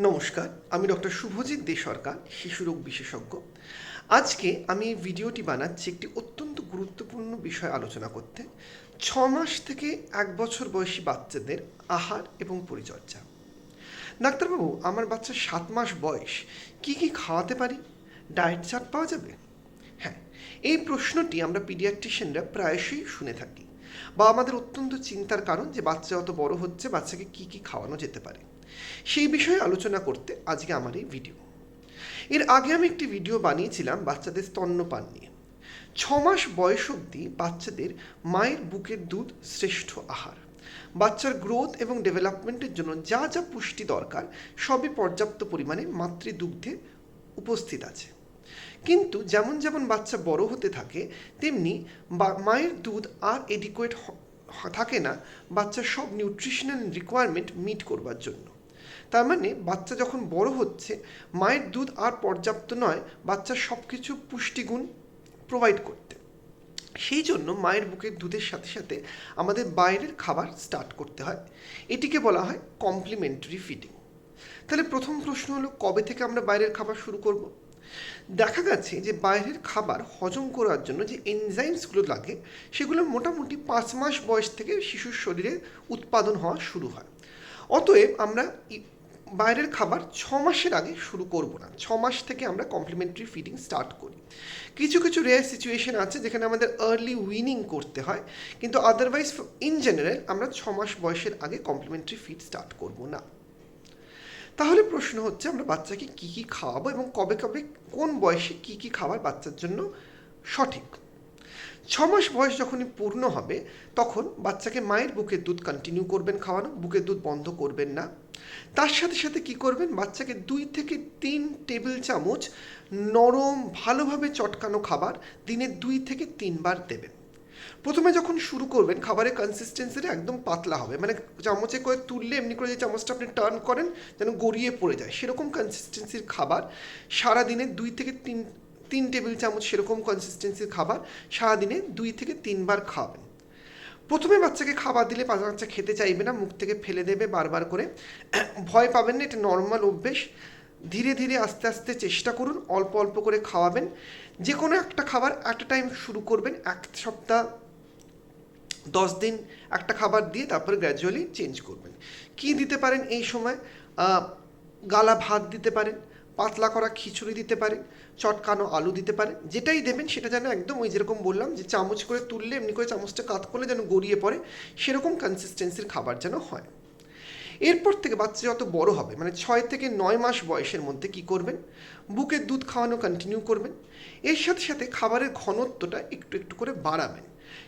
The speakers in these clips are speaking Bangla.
নমস্কার, আমি ডক্টর শুভজিৎ দে সরকার শিশুরোগ বিশেষজ্ঞ। আজকে আমি এই ভিডিওটি বানাচ্ছি একটি অত্যন্ত গুরুত্বপূর্ণ বিষয় আলোচনা করতে, ছ মাস থেকে এক বছর বয়সী বাচ্চাদের আহার এবং পরিচর্যা। ডাক্তারবাবু, আমার বাচ্চার সাত মাস বয়স, কি কি খাওয়াতে পারি? ডায়েট চার্ট পাওয়া যাবে? হ্যাঁ এই প্রশ্নটি আমরা পিডিয়াট্রিশিয়ানরা প্রায়শই শুনে থাকি। বা আমাদের অত্যন্ত চিন্তার কারণ যে বাচ্চা অত বড় হচ্ছে, বাচ্চাকে কি কি খাওয়ানো যেতে পারে। সেই বিষয়ে আলোচনা করতে আজকে আমার এই ভিডিও এর আগে আমি একটি ভিডিও বানিয়েছিলাম বাচ্চাদের স্তন্যপান নিয়ে। ছ মাস বয়স অবধি বাচ্চাদের মায়ের বুকের দুধ শ্রেষ্ঠ আহার। বাচ্চার গ্রোথ এবং ডেভেলপমেন্টের জন্য যা যা পুষ্টি দরকার সবই পর্যাপ্ত পরিমাণে মাতৃদুগ্ধে উপস্থিত আছে। কিন্তু যেমন যেমন বাচ্চা বড় হতে থাকে, তেমনি মায়ের দুধ আর এডিকুয়েট থাকে না বাচ্চার সব নিউট্রিশনাল রিকোয়ারমেন্ট মিট করবার জন্য। তার মানে বাচ্চা যখন বড় হচ্ছে, মায়ের দুধ আর পর্যাপ্ত নয় বাচ্চার সব কিছু পুষ্টিগুণ প্রোভাইড করতে। সেই জন্য মায়ের বুকের দুধের সাথে সাথে আমাদের বাইরের খাবার স্টার্ট করতে হয়। এটিকে বলা হয় কমপ্লিমেন্টারি ফিডিং তাহলে প্রথম প্রশ্ন হলো, কবে থেকে আমরা বাইরের খাবার শুরু করব? দেখা গেছে যে বাইরের খাবার হজম করার জন্য যে এনজাইমসগুলো লাগে, সেগুলো মোটামুটি পাঁচ মাস বয়স থেকে শিশুর শরীরে উৎপাদন হওয়া শুরু হয়। অতএব আমরা বাইরের খাবার ছ মাসের আগে শুরু করব না। ছ মাস থেকে আমরা কমপ্লিমেন্টারি ফিডিং স্টার্ট করি। কিছু কিছু রেয়ার সিচুয়েশন আছে যেখানে আমাদের আর্লি উইনিং করতে হয়, কিন্তু আদারওয়াইজ ইন জেনারেল আমরা ছ মাস বয়সের আগে কমপ্লিমেন্টারি ফিড স্টার্ট করব না। তাহলে প্রশ্ন হচ্ছে আমরা বাচ্চাকে কি কি খাওয়াবো এবং কবে কবে কোন বয়সে কি কি খাবার বাচ্চার জন্য সঠিক? ছ মাস বয়স যখনই পূর্ণ হবে, তখন বাচ্চাকে মায়ের বুকের দুধ কন্টিনিউ করবেন খাওয়ানো, বুকের দুধ বন্ধ করবেন না। তার সাথে সাথে কি করবেন? বাচ্চাকে দুই থেকে তিন টেবিল চামচ নরম, ভালোভাবে চটকানো খাবার দিনে দুই থেকে তিনবার দেবেন। প্রথমে যখন শুরু করবেন খাবারের কনসিস্টেন্সিটা একদম পাতলা হবে। মানে চামচে করে তুললে, এমনি করে যে চামচটা আপনি টার্ন করেন, যেন গড়িয়ে পড়ে যায়। সেরকম কনসিস্টেন্সির খাবার সারাদিনে দুই থেকে তিন তিন টেবিল চামচ সেরকম কনসিস্টেন্সির খাবার সারাদিনে দুই থেকে তিনবার খাওয়াবেন প্রথমে বাচ্চাকে খাবার দিলে বাচ্চা খেতে চাইবে না, মুখ থেকে ফেলে দেবে বারবার করে। ভয় পাবেন না, এটা নর্মাল অভ্যেস। ধীরে ধীরে আস্তে আস্তে চেষ্টা করুন, অল্প অল্প করে খাওয়াবেন। যে কোনো একটা খাবার অ্যাট এ টাইম শুরু করবেন, এক সপ্তাহ, দশ দিন একটা খাবার দিয়ে তারপরে গ্র্যাজুয়ালি চেঞ্জ করবেন। কি দিতে পারেন এই সময়? গালা ভাত দিতে পারেন পাতলা করা খিচুড়ি দিতে পারেন চটকানো আলু দিতে পারেন যেটাই দেবেন সেটা যেন একদম ওই যেরকম বললাম যে চামচ করে তুললে, এমনি করে চামচটা কাত করলে যেন গড়িয়ে পড়ে, সেরকম কনসিস্টেন্সির খাবার যেন হয়। এরপর থেকে বাচ্চা যত বড় হবে মানে ছয় থেকে নয় মাস বয়সের মধ্যে কি করবেন? বুকের দুধ খাওয়ানো কন্টিনিউ করবেন। এর সাথে সাথে খাবারের ঘনত্বটা একটু একটু করে বাড়াবেন।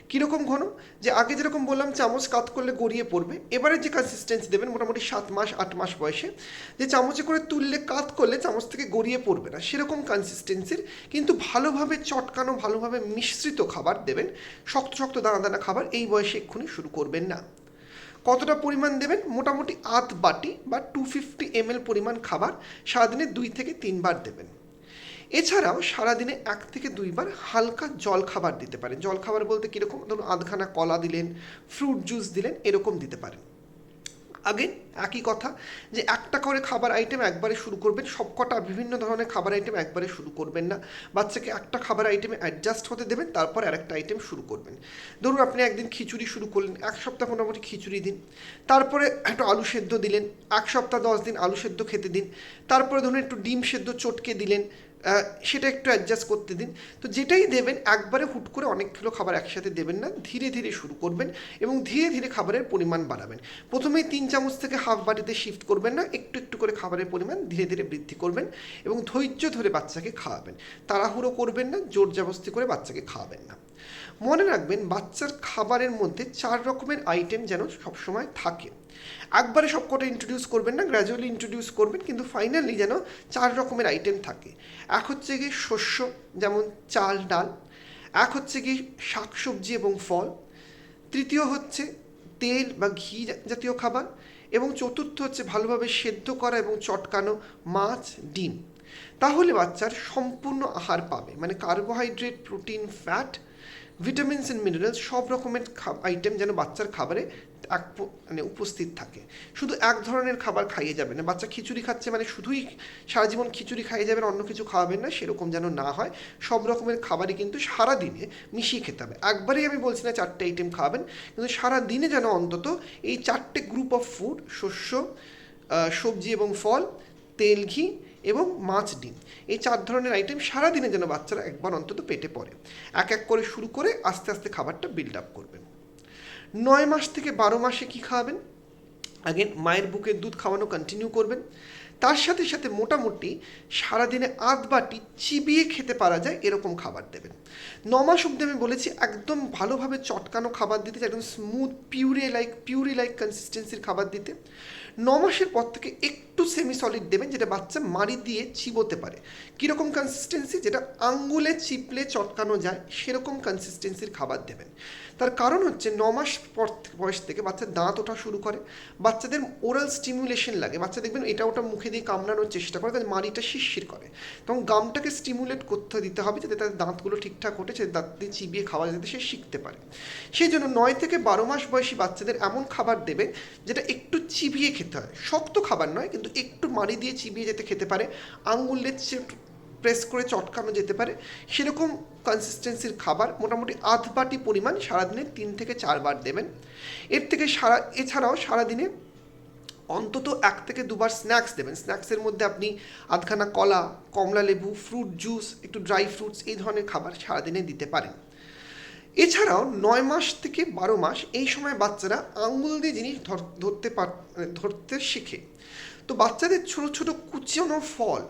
কীরকম ঘন? যে আগে যেরকম বললাম, চামচ কাত করলে গড়িয়ে পড়বে। এবারে যে কনসিস্টেন্সি দেবেন, মোটামুটি সাত মাস, আট মাস বয়সে, যে চামচে করে তুললে কাত করলে চামচ থেকে গড়িয়ে পড়বে না। সেরকম কনসিস্টেন্সির কিন্তু ভালোভাবে চটকানো, ভালোভাবে মিশ্রিত খাবার দেবেন। শক্ত শক্ত, দানা দানা খাবার এই বয়সে এক্ষুনি শুরু করবেন না। কতটা পরিমাণ দেবেন? মোটামুটি আধ বাটি বা টু ফিফটি এমএল পরিমাণ খাবার সারাদিনে দুই থেকে তিনবার দেবেন। এছাড়াও সারাদিনে এক থেকে দুইবার হালকা জল খাবার দিতে পারেন। জল খাবার বলতে কীরকম? ধরুন, আধখানা কলা দিলেন ফ্রুট জুস দিলেন, এরকম দিতে পারেন। আগে একই কথা যে একটা করে খাবার আইটেম একবারে শুরু করবেন, সবকটা বিভিন্ন ধরনের খাবার আইটেম একবারে শুরু করবেন না। বাচ্চাকে একটা খাবার আইটেমে অ্যাডজাস্ট হতে দেবেন, তারপর আরেকটা আইটেম শুরু করবেন। ধরুন, আপনি একদিন খিচুড়ি শুরু করলেন, এক সপ্তাহ মোটামুটি খিচুড়ি দিন, তারপরে একটু আলু সেদ্ধ দিলেন, এক সপ্তাহ দশ দিন আলু সেদ্ধ খেতে দিন, তারপরে ধরুন, একটু ডিম সেদ্ধ চটকে দিলেন সেটা একটু অ্যাডজাস্ট করতে দিন। তো যেটাই দেবেন, একবারে হুট করে অনেকগুলো খাবার একসাথে দেবেন না, ধীরে ধীরে শুরু করবেন এবং ধীরে ধীরে খাবারের পরিমাণ বাড়াবেন। প্রথমেই তিন চামচ থেকে হাফ বাটিতে শিফট করবেন না, একটু একটু করে খাবারের পরিমাণ ধীরে ধীরে বৃদ্ধি করবেন এবং ধৈর্য ধরে বাচ্চাকে খাওয়াবেন। তাড়াহুড়ো করবেন না, জোর জবস্তি করে বাচ্চাকে খাওয়াবেন না। মনে রাখবেন, বাচ্চার খাবারের মধ্যে চার রকমের আইটেম যেন সবসময় থাকে। একবারে সবকটা ইন্ট্রোডিউস করবেন না গ্র্যাজুয়ালি ইন্ট্রোডিউস করবেন, কিন্তু ফাইনালি যেন চার রকমের আইটেম থাকে। এক হচ্ছে গিয়ে শস্য, যেমন চাল, ডাল। এক হচ্ছে গিয়ে শাকসবজি এবং ফল। তৃতীয় হচ্ছে তেল বা ঘি জাতীয় খাবার। এবং চতুর্থ হচ্ছে ভালোভাবে সেদ্ধ করা এবং চটকানো মাছ, ডিম। তাহলে বাচ্চার সম্পূর্ণ আহার পাবে। মানে carbohydrate protein fat vitamins and minerals সব রকমের আইটেম যেন বাচ্চার খাবারে এক মানে উপস্থিত থাকে। শুধু এক ধরনের খাবার খাইয়ে যাবে না, বাচ্চা খিচুড়ি খাচ্ছে মানে শুধুই সারা জীবন খিচুড়ি খাইয়ে যাবেন অন্য কিছু খাওয়াবেন না, সেরকম যেন না হয়। সব রকমের খাবারই কিন্তু সারা দিনে মিশিয়ে খেতে হবে। একবারেই আমি বলছি না চারটে আইটেম খাওয়াবেন কিন্তু সারা দিনে যেন অন্তত এই চারটে গ্রুপ অফ ফুড শস্য সবজি এবং ফল তেল, ঘি এবং মাছ, ডিম। এই চার ধরনের আইটেম সারাদিনে যেন বাচ্চারা একবার অন্তত পেটে পড়ে। এক এক করে শুরু করে আস্তে আস্তে খাবারটা বিল্ড আপ করবেন। নয় মাস থেকে বারো মাসে কি খাওয়াবেন আগেন মায়ের বুকের দুধ খাওয়ানো কন্টিনিউ করবেন। তার সাথে সাথে মোটামুটি সারাদিনে আধ বাটি চিবিয়ে খেতে পারা যায় এরকম খাবার দেবেন। ন মাস অব্দি আমি বলেছি, একদম ভালোভাবে চটকানো খাবার দিতে, একদম smooth puree like puree like কনসিস্টেন্সির খাবার দিতে। ন মাসের পর থেকে একটু সেমি সলিড দেবেন, যেটা বাচ্চা মাড়ি দিয়ে চিবোতে পারে। কীরকম কনসিস্টেন্সি যেটা আঙ্গুলে চিপলে চটকানো যায়, সেরকম কনসিস্টেন্সির খাবার দেবেন। তার কারণ হচ্ছে, ন মাস পর বয়স থেকে বাচ্চার দাঁত ওঠা শুরু করে, বাচ্চাদের ওরাল স্টিমুলেশন লাগে। বাচ্চা দেখবেন এটা ওটা মুখে দিয়ে কামড়ানোর চেষ্টা করে, তাদের মাড়িটা শিরশির করে। তখন গামটাকে স্টিমুলেট করতে দিতে হবে, যাতে তাদের দাঁতগুলো ঠিকঠাক ওঠে সে দাঁত চিবিয়ে খাওয়া যাতে সে শিখতে পারে। সেই জন্য নয় থেকে বারো মাস বয়সী বাচ্চাদের এমন খাবার দেবেন যেটা একটু চিবিয়ে খেতে হয়। শক্ত খাবার নয়, কিন্তু একটু মাড়ি দিয়ে চিবিয়ে যেতে খেতে পারে, আঙ্গুলে প্রেস করে চটকানো যেতে পারে, সেরকম কনসিস্টেন্সির খাবার মোটামুটি আধ বাটি পরিমাণ সারাদিনে তিন থেকে চারবার দেবেন। এর থেকে সারা, এছাড়াও সারাদিনে অন্তত এক থেকে দুবার স্ন্যাক্স দেবেন। স্ন্যাক্সের মধ্যে আপনি আধখানা কলা, কমলা লেবু ফ্রুট জুস একটু ড্রাই ফ্রুটস এই ধরনের খাবার সারাদিনে দিতে পারেন। এছাড়াও নয় মাস থেকে বারো মাস এই সময় বাচ্চারা আঙুল দিয়ে জিনিস ধর- ধরতে পার, ধরতে শেখে। তো বাচ্চাদের ছোট ছোট কুচানো ফল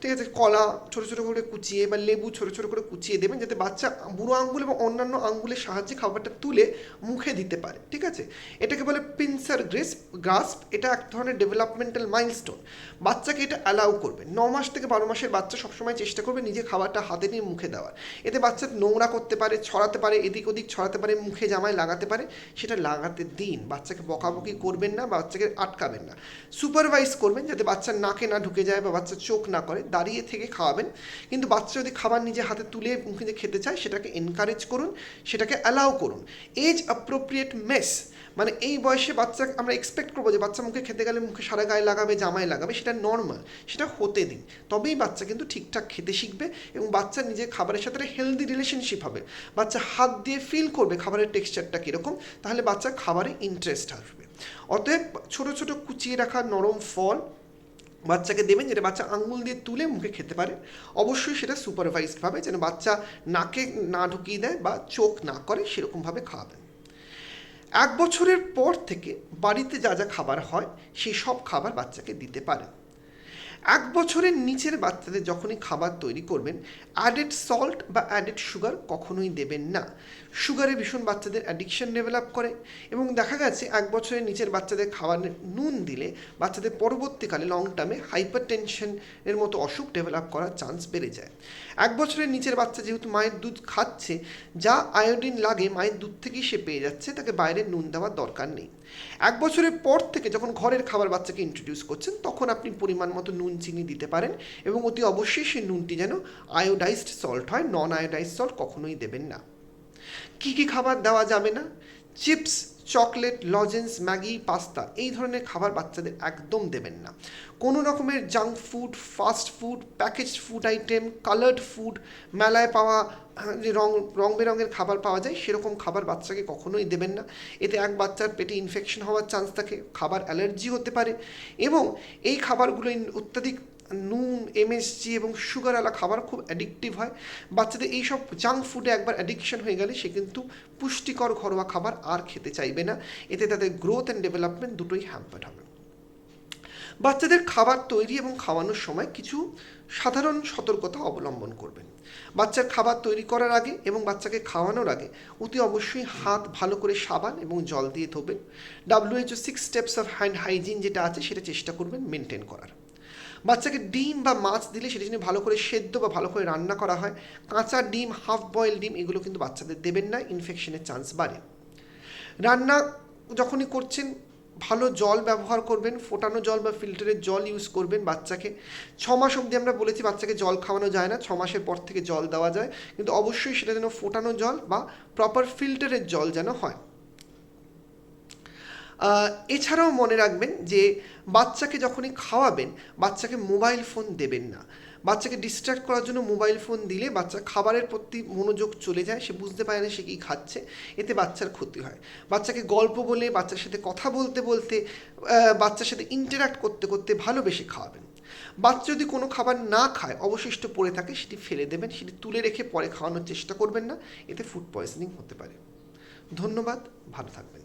ঠিক আছে, কলা ছোট ছোট করে কুচিয়ে বা লেবু ছোট ছোট করে কুচিয়ে দেবেন যাতে বাচ্চা বুড়ো আঙ্গুল এবং অন্যান্য আঙ্গুলের সাহায্যে খাবারটা তুলে মুখে দিতে পারে, ঠিক আছে? এটাকে বলে পিনসার গ্রেস গ্রাস্প এটা এক ধরনের ডেভেলপমেন্টাল মাইলস্টোন বাচ্চাকে এটা অ্যালাউ করবে। ন মাস থেকে বারো মাসের বাচ্চা সবসময় চেষ্টা করবে নিজে খাবারটা হাতে নিয়ে মুখে দেওয়ার। এতে বাচ্চা নোংরা করতে পারে, ছড়াতে পারে, এদিক ওদিক ছড়াতে পারে, মুখে জামায় লাগাতে পারে। সেটা লাগাতে দিন। বাচ্চাকে বকাবকি করবেন না, বাচ্চাকে আটকাবেন না। সুপারভাইজ করবেন যাতে বাচ্চার নাকে না ঢুকে যায় বা বাচ্চা চোখ না করে। দাঁড়িয়ে থেকে খাওয়াবেন। কিন্তু বাচ্চা যদি খাবার নিজে হাতে তুলে মুখে দিয়ে খেতে চায়, সেটাকে এনকারেজ করুন, সেটাকে অ্যালাউ করুন। এজ অ্যাপ্রোপ্রিয়েট মেস মানে এই বয়সে বাচ্চা আমরা এক্সপেক্ট করব যে বাচ্চা মুখে খেতে গেলে মুখে সারা গায়ে লাগাবে, জামায় লাগাবে, সেটা নর্মাল সেটা হতে দিন। তবেই বাচ্চা কিন্তু ঠিকঠাক খেতে শিখবে এবং বাচ্চা নিজের খাবারের সাথে হেলদি রিলেশনশিপ হবে। বাচ্চা হাত দিয়ে ফিল করবে খাবারের টেক্সচারটা কীরকম, তাহলে বাচ্চা খাবারে ইন্টারেস্ট আসবে। অতএব ছোট ছোট কুচিয়ে রাখা নরম ফল বাচ্চাকে দেবেন যেটা বাচ্চা আঙুল দিয়ে তুলে মুখে খেতে পারে। অবশ্যই সেটা সুপারভাইজডভাবে যেন বাচ্চা নাকে না ঢুকিয়ে দেয় বা চোখ না করে সেরকমভাবে খাওয়াবেন। এক বছরের পর থেকে বাড়িতে যা যা খাবার হয়, সেই সব খাবার বাচ্চাকে দিতে পারেন। এক বছরের নিচের বাচ্চাদের যখনই খাবার তৈরি করবেন অ্যাডেড সল্ট বা অ্যাডেড সুগার কখনোই দেবেন না। সুগারে ভীষণ বাচ্চাদের অ্যাডিকশন ডেভেলপ করে এবং দেখা গেছে এক বছরের নিচের বাচ্চাদের খাবারে নুন দিলে বাচ্চাদের পরবর্তীকালে লং টার্মে হাইপার টেনশনের মতো অসুখ ডেভেলপ করার চান্স বেড়ে যায়। এক বছরের নিচের বাচ্চা যেহেতু মায়ের দুধ খাচ্ছে, যা আয়োডিন লাগে, মায়ের দুধ থেকেই সে পেয়ে যাচ্ছে, তাকে বাইরে নুন দেওয়ার দরকার নেই। এক বছরের পর থেকে যখন ঘরের খাবার বাচ্চাকে ইন্ট্রোডিউস করছেন, তখন আপনি পরিমাণ মতো নুন, চিনি দিতে পারেন এবং অতি অবশ্যই সেই নুনটি যেন আয়োডাইজড সল্ট হয় নন আয়োডাইজড সল্ট কখনোই দেবেন না। কি কি খাবার দেওয়া যাবে না? Chips chocolate lozenges Maggi pasta এই ধরনের খাবার বাচ্চাদের একদম দেবেন না। কোনো রকমের junk food fast food package food item coloured food মেলায় পাওয়া আহ, যে রং রং বেরঙের খাবার পাওয়া যায় সেরকম খাবার বাচ্চাকে কখনোই দেবেন না। এতে এক বাচ্চার পেটে ইনফেকশন হওয়ার চান্স থাকে খাবার অ্যালার্জি হতে পারে এবং এই খাবারগুলো অত্যাধিক নুন এমএসজি এবং সুগারওয়ালা খাবার খুব অ্যাডিক্টিভ হয়। বাচ্চাদের এইসব জাঙ্ক ফুডে একবার অ্যাডিকশন হয়ে গেলে সে কিন্তু পুষ্টিকর ঘরোয়া খাবার আর খেতে চাইবে না। এতে তাদের গ্রোথ অ্যান্ড ডেভেলপমেন্ট দুটোই হ্যাম্পার্ড হবে। বাচ্চাদের খাবার তৈরি এবং খাওয়ানোর সময় কিছু সাধারণ সতর্কতা অবলম্বন করবেন। বাচ্চার খাবার তৈরি করার আগে এবং বাচ্চাকে খাওয়ানোর আগে অতি অবশ্যই হাত ভালো করে সাবান এবং জল দিয়ে ধোবেন। WHO six steps of hand hygiene যেটা আছে সেটা চেষ্টা করবেন মেনটেন করার। বাচ্চাকে ডিম বা মাছ দিলে সেটা যদি ভালো করে সেদ্ধ বা ভালো করে রান্না করা হয়, কাঁচা ডিম হাফ বয়েল ডিম, এগুলো কিন্তু বাচ্চাদের দেবেন না ইনফেকশনের চান্স বাড়ে। রান্না যখনই করছেন, ভালো জল ব্যবহার করবেন, ফোটানো জল বা ফিল্টারের জল ইউজ করবেন বাচ্চাকে। ছ মাস অবধি আমরা বলেছি বাচ্চাকে জল খাওয়ানো যায় না, ছ মাসের পর থেকে জল দেওয়া যায়, কিন্তু অবশ্যই সেটা যেন ফোটানো জল বা প্রপার ফিল্টারের জল যেন হয়। এছাড়াও মনে রাখবেন যে বাচ্চাকে যখনই খাওয়াবেন, বাচ্চাকে মোবাইল ফোন দেবেন না। বাচ্চাকে ডিস্ট্র্যাক্ট করার জন্য মোবাইল ফোন দিলে বাচ্চা খাবারের প্রতি মনোযোগ চলে যায়, সে বুঝতে পারে না সে কী খাচ্ছে, এতে বাচ্চার ক্ষতি হয়। বাচ্চাকে গল্প বলে, বাচ্চার সাথে কথা বলতে বলতে বাচ্চার সাথে ইন্টারাক্ট করতে করতে ভালোবেসে খাওয়াবেন। বাচ্চা যদি কোনো খাবার না খায়, অবশিষ্ট পড়ে থাকে, সেটি ফেলে দেবেন, সেটি তুলে রেখে পরে খাওয়ানোর চেষ্টা করবেন না, এতে ফুড পয়জনিং হতে পারে। ধন্যবাদ, ভালো থাকবেন।